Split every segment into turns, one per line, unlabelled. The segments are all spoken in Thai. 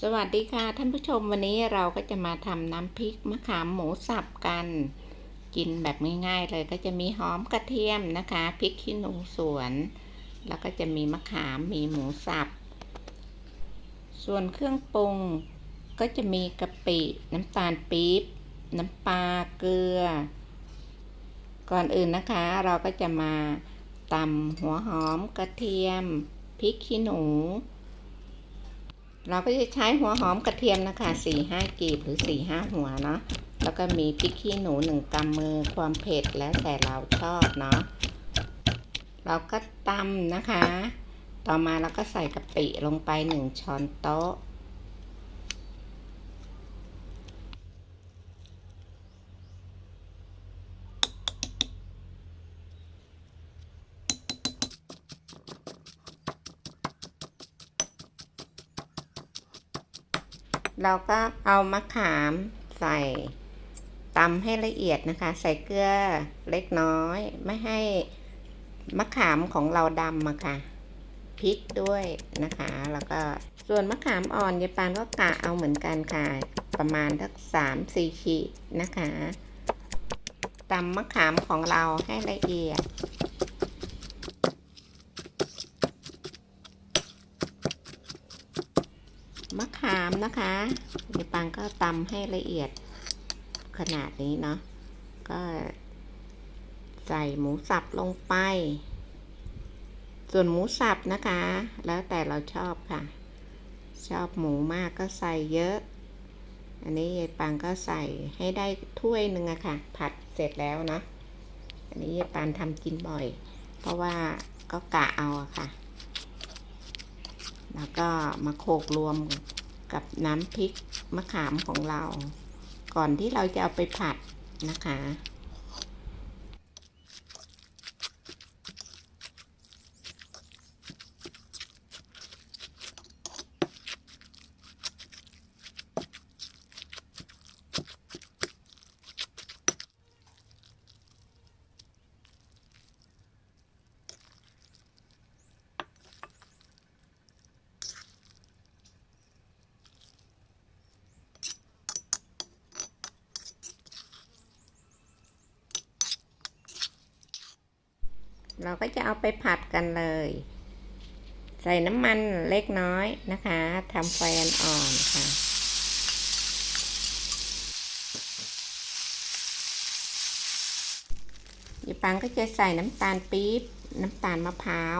สวัสดีค่ะท่านผู้ชมวันนี้เราก็จะมาทำน้ำพริกมะขามหมูสับกัน กินแบบง่ายๆเลยก็จะมีหอมกระเทียมนะคะพริกขี้หนูสวน แล้วก็จะมีมะขามมีหมูสับ ส่วนเครื่องปรุงก็จะมีกะปิน้ำตาลปี๊บน้ำปลาเกลือ ก่อนอื่นนะคะเราก็จะมาตำหัวหอมกระเทียมพริกขี้หนู เราก็จะใช้หัวหอมกระเทียมนะคะสี่ห้ากีบหรือสี่ห้าหัวเนาะแล้วก็มีพริกขี้หนูหนึ่งกำมือความเผ็ดแล้วแต่เราชอบเนาะเราก็ตำนะคะ ต่อมาเราก็ใส่กะปิลงไปหนึ่งช้อนโต๊ะ เราก็เอามะขามใส่ตำให้ละเอียดนะคะ ใส่เกลือเล็กน้อย ไม่ให้มะขามของเราดำอะค่ะพริกด้วยนะคะ แล้วก็ส่วนมะขามอ่อนยายปานก็กะเอาเหมือนกันค่ะ ประมาณทักสามสี่ขีดนะคะตำมะขามของเราให้ละเอียด มะขามนะคะยายปังก็ตำให้ละเอียดขนาดนี้เนาะก็ใส่หมูสับลงไป ส่วนหมูสับนะคะ แล้วแต่เราชอบค่ะ ชอบหมูมากก็ใส่เยอะ อันนี้ยายปังก็ใส่ให้ได้ถ้วยหนึ่งอะค่ะ ผัดเสร็จแล้วเนาะอันนี้ยายปังทำกินบ่อย เพราะว่าก็กะเอาอะค่ะ แล้วก็มาโขลกรวม กับน้ำพริกมะขามของเรา ก่อนที่เราจะเอาไปผัดนะคะ เราก็จะเอาไปผัดกันเลย ใส่น้ำมันเล็กน้อยนะคะทำไฟอ่อนๆค่ะยายปังก็จะใส่น้ำตาลปี๊บ น้ำตาลมะพร้าว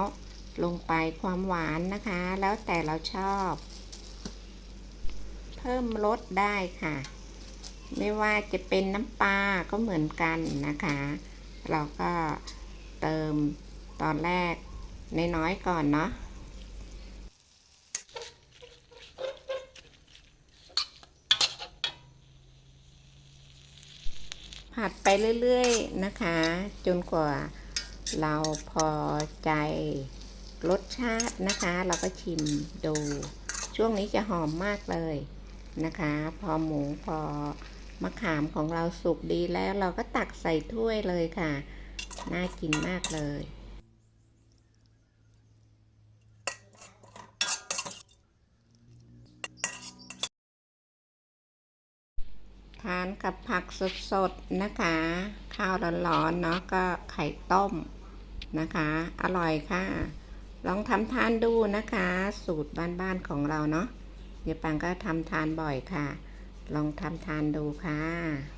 ลงไปความหวานนะคะ แล้วแต่เราชอบ เพิ่มรสได้ค่ะ ไม่ว่าจะเป็นน้ำปลาก็เหมือนกันนะคะ เราก็ เติมตอนแรกน้อยๆก่อนเนาะผัดไปเรื่อยๆนะคะ จนกว่าเราพอใจรสชาตินะคะ เราก็ชิมดู ช่วงนี้จะหอมมากเลยนะคะ พอหมูพอมะขามของเราสุกดีแล้วเราก็ตักใส่ถ้วยเลยค่ะ น่ากินมากเลย ทานกับผักสดๆ นะคะ ข้าวร้อนๆเนาะก็ไข่ต้มนะคะ อร่อยค่ะ ลองทำทานดูนะคะ สูตรบ้านๆของเราเนาะเดี๋ยวปังก็ทำทานบ่อยค่ะ ลองทำทานดูค่ะ